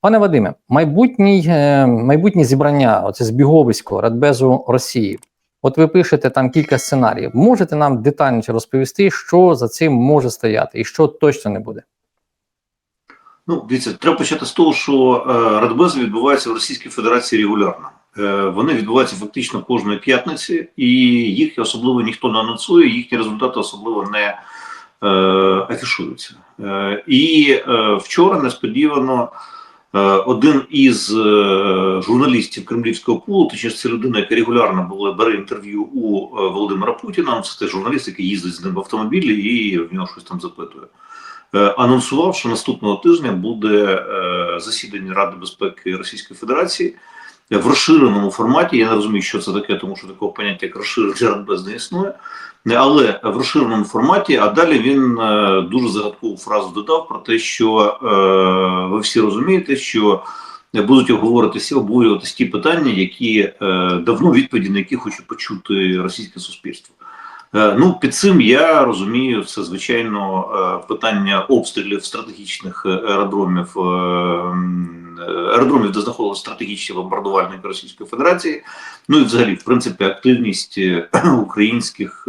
Пане Вадиме, майбутній, е, майбутнє зібрання, оце збіговисько Радбезу Росії. От ви пишете там кілька сценаріїв. Можете нам детальніше розповісти, що за цим може стояти і що точно не буде? Ну, дивіться, треба почати з того, що е, радбези відбуваються в Російській Федерації регулярно. Е, вони відбуваються фактично кожної п'ятниці, і їх особливо ніхто не анонсує, їхні результати особливо не афішуються. І вчора несподівано один із е, журналістів кремлівського пулу, точніше це людина, яка регулярно була бере інтерв'ю у е, Володимира Путіна. Це той журналіст, який їздить з ним в автомобілі і в нього щось там запитує. Е, анонсував, що наступного тижня буде е, засідання Ради безпеки Російської Федерації в розширеному форматі. Я не розумію, що це таке, тому що такого поняття як розширений Радбез не існує. Але в розширеному форматі, а далі він е, дуже загадкову фразу додав про те, що е, ви всі розумієте, що будуть обговоритися обговорюватися ті питання, які е, давно відповіді на які хоче почути російське суспільство. Е, Ну, під цим я розумію, це звичайно е, питання обстрілів стратегічних е, аеродромів, аеродромів, де знаходилися стратегічні бомбардувальники Російської Федерації. Ну і взагалі, в принципі, активність українських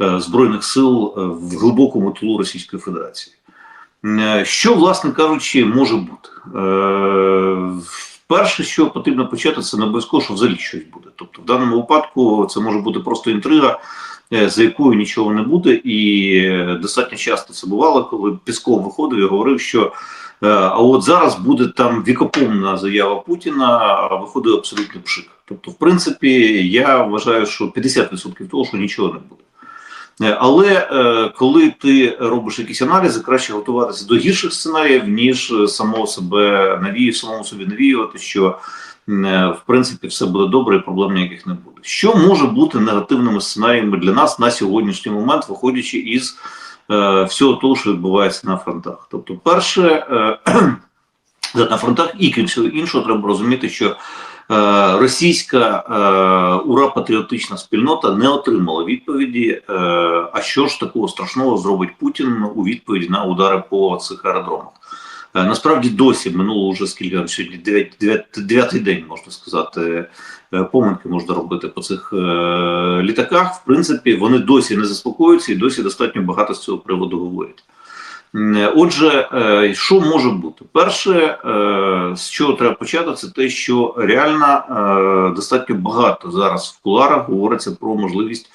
збройних сил в глибокому тилу Російської Федерації. Що, власне кажучи, може бути? Перше, що потрібно почати, це не обов'язково, що взагалі щось буде. Тобто, в даному випадку це може бути просто інтрига, е, за якою нічого не буде, і е, достатньо часто це бувало, коли Пісков виходив і говорив, що е, а от зараз буде там вікопомна заява Путіна, а виходив абсолютно пшик. Тобто, в принципі, я вважаю, що 50% того, що нічого не буде. Е, Але е, коли ти робиш якісь аналізи, краще готуватися до гірших сценаріїв, ніж е, самого себе навію, самому собі навіювати, що в принципі все буде добре і проблем ніяких не буде. Що може бути негативними сценаріями для нас на сьогоднішній момент, виходячи із всього того, що відбувається на фронтах? Тобто, перше, на фронтах, і крім всього іншого, треба розуміти, що російська е, ура патріотична спільнота не отримала відповіді. Е, а що ж такого страшного зробить Путін у відповіді на удари по цих аеродромах? Е, насправді досі минуло вже скільки сьогодні дев'ятий день, можна сказати. е, Помилки можна робити по цих е, літаках. В принципі, вони досі не заспокоюються і досі достатньо багато з цього приводу говорять. М, Отже, е, що може бути? Перше, е, з чого треба почати, це те, що реально е, достатньо багато зараз в куларах говориться про можливість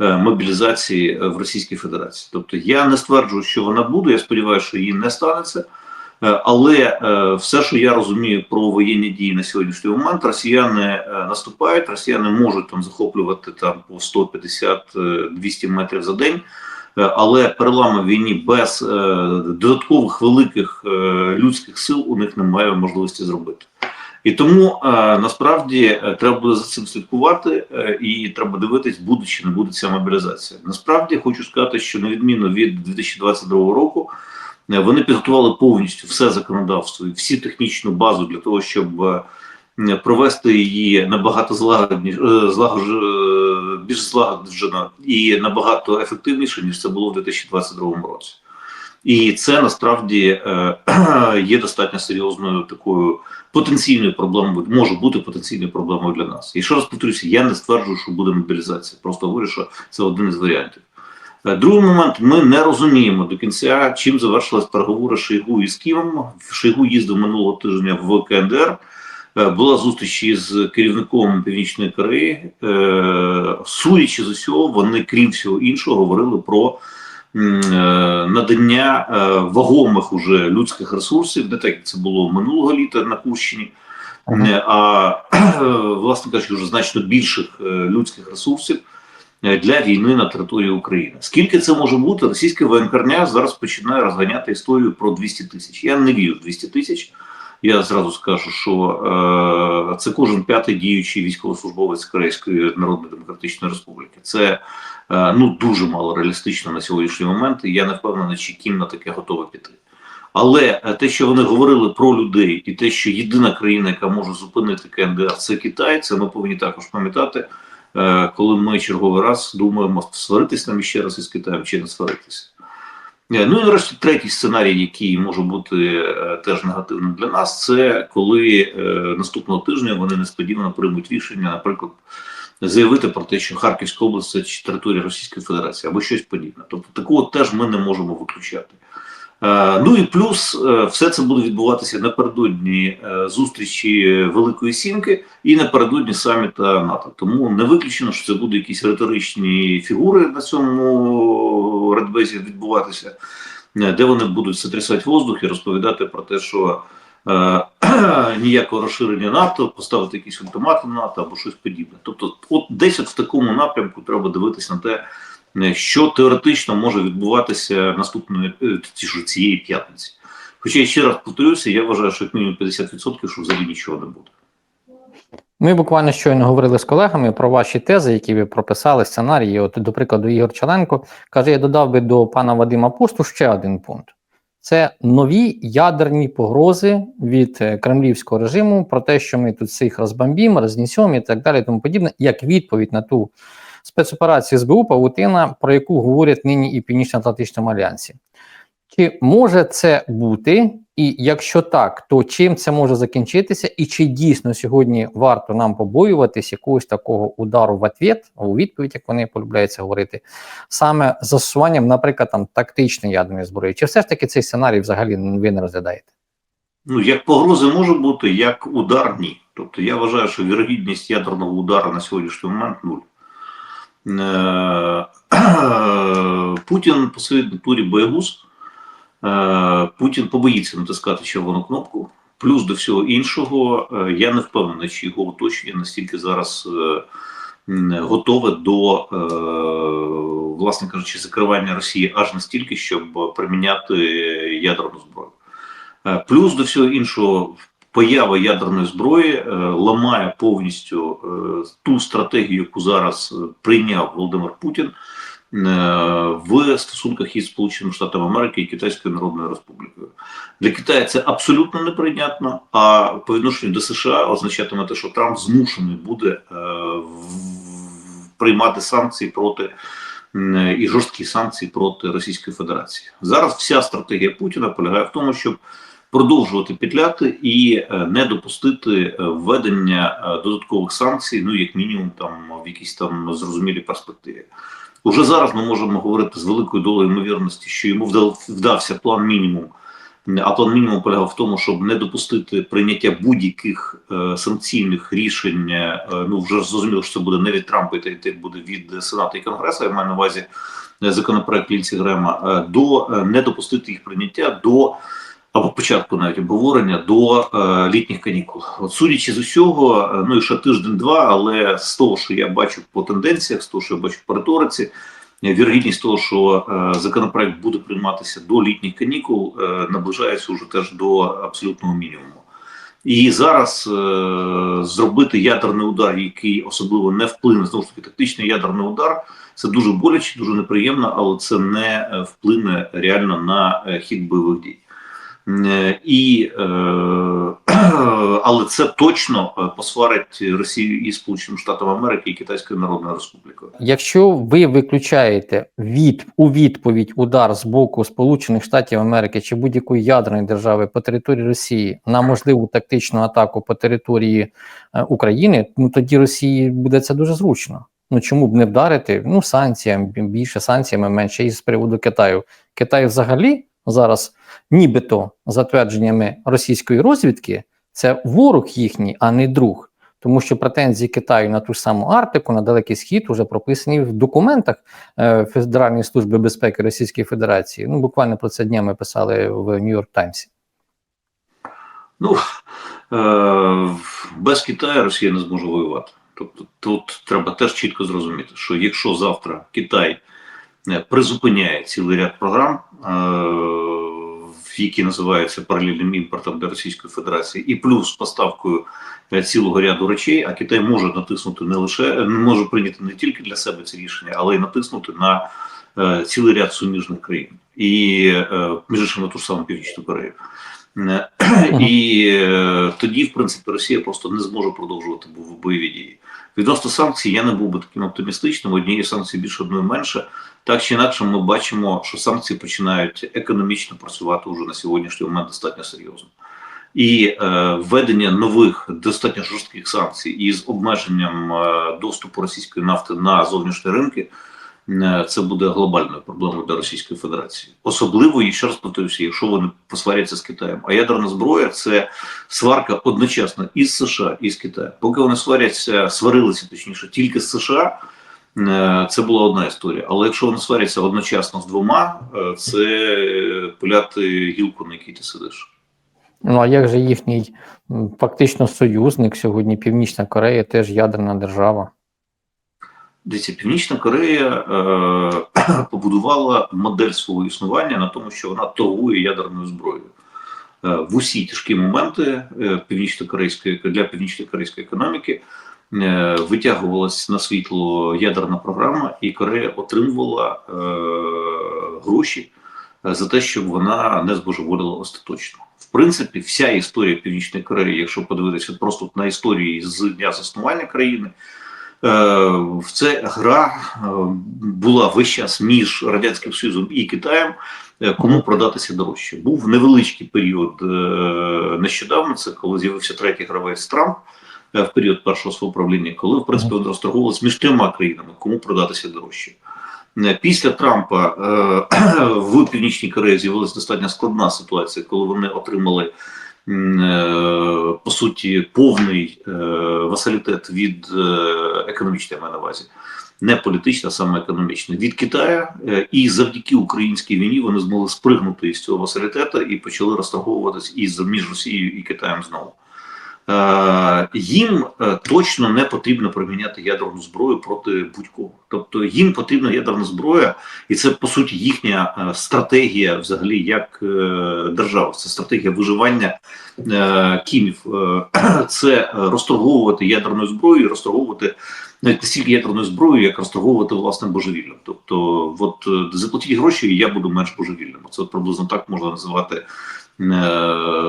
е, мобілізації е, в Російській Федерації. Тобто я не стверджую, що вона буде. Я сподіваюся, що її не станеться. Е, Але е, все, що я розумію про воєнні дії на сьогоднішній момент, росіяни е, наступають, росіяни можуть там захоплювати там по 150-200 метрів за день. Е, але перелами війні без е, додаткових великих е, людських сил у них немає можливості зробити. І тому насправді треба буде за цим слідкувати, і треба дивитись, буде чи не буде ця мобілізація. Насправді хочу сказати, що на відміну від 2022 року, вони підготували повністю все законодавство і всі технічну базу для того, щоб провести її набагато злагодніше, злагодж, е, більш злагоджено і набагато ефективніше, ніж це було в 2022 році. І це насправді е, є достатньо серйозною такою потенційною проблемою, може бути потенційною проблемою для нас. І ще раз повторюся, я не стверджую, що буде мобілізація. Просто говорю, що це один із варіантів. Е, Другий момент, ми не розуміємо до кінця, чим завершились переговори Шойгу із Києвом. Шойгу їздив минулого тижня в КНДР. Е, Була зустріч із керівником Північної Кореї. Е, Судячи з усього, вони, крім всього іншого, говорили про е, надання вагомих уже людських ресурсів, не так як це було минулого літа на Курщині, а власне кажучи, вже значно більших людських ресурсів для війни на території України. Скільки це може бути? Російське воєнкорня зараз починає розганяти історію про 200 тисяч. Я не вірю в 200 тисяч. Я зразу скажу, що е, це кожен п'ятий діючий військовослужбовець Корейської Народної Демократичної Республіки. Це е, ну дуже мало реалістично на сьогоднішній момент. І я не впевнений, чи Кім на таке готовий піти. Але е, те, що вони говорили про людей, і те, що єдина країна, яка може зупинити КНДР, це Китай. Це ми повинні також пам'ятати, е, коли ми черговий раз думаємо сваритись нам ще раз із Китаєм чи не сваритися. Е, Ну і нарешті третій сценарій, який може бути е, теж негативним для нас, це коли е, наступного тижня вони несподівано приймуть рішення, наприклад, заявити про те, що Харківська область це територія Російської Федерації або щось подібне. Тобто такого теж ми не можемо виключати. Е, Ну і плюс е, все це буде відбуватися напередодні е, зустрічі Великої Сімки і напередодні саміта НАТО. Тому не виключено, що це будуть якісь риторичні фігури на цьому радбезі відбуватися, де вони будуть сотрясати воздух і розповідати про те, що ніякого розширення НАТО, поставити якісь ультиматум НАТО або щось подібне. Тобто, от десь от в такому напрямку треба дивитися на те, що теоретично може відбуватися наступної е, ж цієї п'ятниці. Хоча я ще раз повторюся, я вважаю, що як мінімум 50% що взагалі нічого не буде. Ми буквально щойно говорили з колегами про ваші тези, які ви прописали, сценарії. От, до прикладу, Ігор Чаленко каже: я додав би до пана Вадима Посту ще один пункт: це нові ядерні погрози від е, кремлівського режиму про те, що ми тут всіх розбомбімо, рознесемо і так далі, тому подібне, як відповідь на ту спецоперацію СБУ Павутина, про яку говорять нині і Північно-Атлантичному альянсі. Чи може це бути, і якщо так, то чим це може закінчитися, і чи дійсно сьогодні варто нам побоюватись якогось такого удару в ответ, у відповідь, як вони полюбляються говорити, саме застосуванням, наприклад, там тактичної ядерної зброї? Чи все ж таки цей сценарій взагалі ви не розглядаєте? Ну, як погрози може бути, як удар ні. Тобто я вважаю, що вірогідність ядерного удару на сьогоднішній момент нуль. Е, Путін по своїй натурі боягуз. Е, Путін побоїться натискати червону кнопку. Плюс до всього іншого, е, я не впевнений, чи його оточення настільки зараз е, готове до, е, власне кажучи, закривання Росії аж настільки, щоб приміняти ядерну зброю. Е, Плюс до всього іншого, поява ядерної зброї е, ламає повністю е, ту стратегію, яку зараз е, прийняв Володимир Путін в стосунках із Сполученими Штатами Америки і Китайською Народною Республікою. Для Китаю це абсолютно неприйнятно. А по відношенню до США означатиме те, що Трамп змушений буде приймати санкції проти і жорсткі санкції проти Російської Федерації. Зараз вся стратегія Путіна полягає в тому, щоб продовжувати петляти і е, не допустити е, введення е, додаткових санкцій, ну як мінімум, там в якійсь там зрозумілій перспективі. Уже зараз ми можемо говорити з великою долею ймовірності, що йому вдав- вдався план мінімум. А план мінімум полягав в тому, щоб не допустити прийняття будь-яких е, санкційних рішень. е, ну вже зрозуміло, що це буде не від Трампа, і це буде від Сенату і Конгресу. Я маю на увазі законопроект Лінці Грема, е, до е, не допустити їх прийняття до або початку навіть обговорення до е, літніх канікул. От судячи з усього, е, ну і ще тиждень-два, але з того, що я бачу по тенденціях, з того, що я бачу по риториці, вірогідність того, що е, законопроект буде прийматися до літніх канікул, е, наближається вже теж до абсолютного мінімуму. І зараз е, зробити ядерний удар, який особливо не вплине знову ж таки тактичний ядерний удар, це дуже боляче, дуже неприємно, але це не е, вплине реально на е, хід бойових дій. І, е, але це точно е, посварить Росію і Сполученим Штатам Америки і Китайською Народною Республікою. Якщо ви виключаєте від у відповідь удар з боку Сполучених Штатів Америки чи будь-якої ядерної держави по території Росії на можливу тактичну атаку по території е, України, ну тоді Росії буде це дуже зручно. Ну чому б не вдарити? Ну санкціями більше санкціями менше і з приводу Китаю. Китай взагалі зараз, нібито за твердженнями російської розвідки, це ворог їхній, а не друг. Тому що претензії Китаю на ту ж саму Арктику, на Далекий Схід вже прописані в документах е, Федеральної служби безпеки Російської Федерації. Ну, буквально про це днями писали в Нью-Йорк Таймсі. Ну е, без Китаю Росія не зможе воювати. Тобто тут треба теж чітко зрозуміти, що якщо завтра Китай призупиняє цілий ряд програм, е, які називаються паралельним імпортом для Російської Федерації, і плюс поставкою е, цілого ряду речей, а Китай може натиснути не лише може прийняти не тільки для себе ці рішення, але й натиснути на е, цілий ряд суміжних країн, і е, між іншим на ту ж саму Північну Корею. І е, тоді, в принципі, Росія просто не зможе продовжувати бойові дії. Відносно санкцій, я не був би таким оптимістичним. Однієї санкції більше, одної менше. Так чи інакше, ми бачимо, що санкції починають економічно працювати уже на сьогоднішній момент достатньо серйозно. І е, введення нових достатньо жорстких санкцій із обмеженням е, доступу російської нафти на зовнішні ринки. Е, Це буде глобальною проблемою для Російської Федерації, особливо і ще раз повторюся, якщо вони посваряться з Китаєм. А ядерна зброя це сварка одночасно із США і з Китаєм. Поки вони сваряться, сварилися точніше тільки з США. е, Це була одна історія. Але якщо вони сваряться одночасно з двома, е, це пуляти гілку, на якій ти сидиш. Ну а як же їхній фактично союзник сьогодні Північна Корея, теж ядерна держава? Дивіться, Північна Корея е, побудувала модель свого існування на тому, що вона торгує ядерною зброєю. Е, в усі тяжкі моменти е, північно-корейської для північно-корейської економіки е, витягувалась на світло ядерна програма, і Корея отримувала е, гроші е, за те, щоб вона не збожеволіла остаточно. В принципі, вся історія Північної Кореї, якщо подивитися просто на історії з дня заснування країни. Е, в це гра е, була весь час між радянським союзом і Китаєм. е, Кому продатися дорожче? Був невеличкий період нещодавно. Це коли з'явився третій гравець Трамп в період першого свого правління, коли в принципі розторговувалися між трьома країнами, кому продатися дорожче. Після Трампа в Північній Кореї з'явилася достатньо складна ситуація, коли вони отримали по суті повний васалітет від е, економічної я маю на увазі, не політична, а саме економічна, від Китаю, е, і завдяки українській війні вони змогли спригнути із цього васалітету і почали розторговуватись із між Росією і Китаєм знову. Е, їм е, точно не потрібно приміняти ядерну зброю проти будь-кого. Тобто їм потрібна ядерна зброя, і це по суті їхня е, стратегія, взагалі, як держава. Це стратегія виживання кімів. Це розторговувати ядерною зброєю, розторговувати навіть не стільки ядерною зброєю, як розторговувати власним божевіллям. Тобто, от заплатіть гроші, і я буду менш божевільним. Це приблизно так можна називати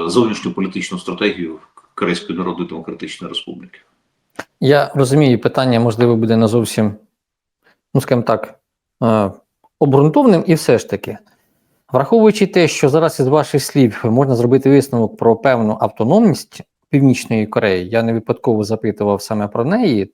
зовнішню політичну стратегію Корейської Народної Демократичної Республіки. Я розумію, питання можливо буде не зовсім, ну скажімо так, е, обґрунтовним, і все ж таки, враховуючи те, що зараз із ваших слів можна зробити висновок про певну автономність Північної Кореї, я не випадково запитував саме про неї,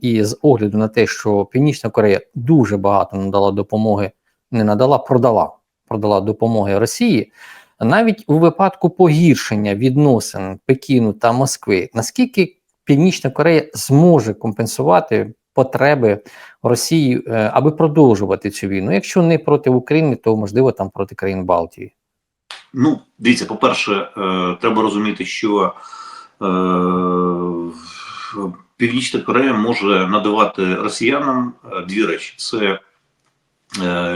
і з огляду на те, що Північна Корея дуже багато надала допомоги, не надала, продала, продала допомоги Росії. Навіть у випадку погіршення відносин Пекіну та Москви, наскільки Північна Корея зможе компенсувати потреби Росії, е, аби продовжувати цю війну. Якщо не проти України, то можливо там проти країн Балтії. Ну, дивіться, по-перше, е, треба розуміти, що е, Північна Корея може надавати росіянам дві речі: це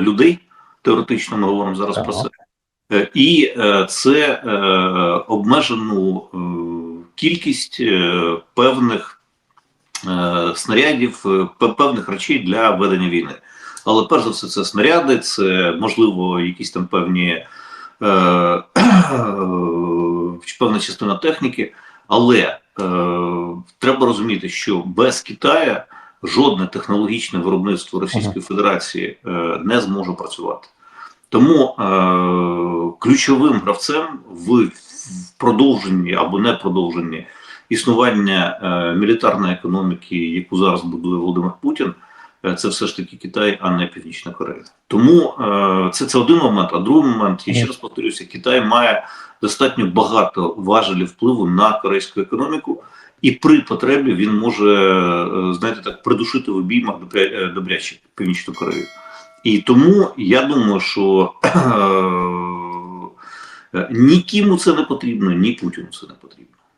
людей, теоретично ми говоримо зараз про це, і е, це е, обмежену е, кількість е, певних е, снарядів, е, певних речей для ведення війни. Але перш за все, це снаряди, це можливо якісь там певні е, певна частина техніки, але е, треба розуміти, що без Китаю жодне технологічне виробництво Російської Федерації е, не зможе працювати. Тому е, ключовим гравцем в, продовженні або не продовженні існування е, мілітарної економіки, яку зараз будує Володимир Путін, е, це все ж таки Китай, а не Північна Корея. Тому е, це, це один момент. А другий момент, я ще раз повторюся, Китай має достатньо багато важелів впливу на корейську економіку, і при потребі він може, е, знаєте, так придушити в обіймах добря, добряче Північну Корею. І тому я думаю, що нікому ні Кіму це не потрібно, ні Путіну це не потрібно.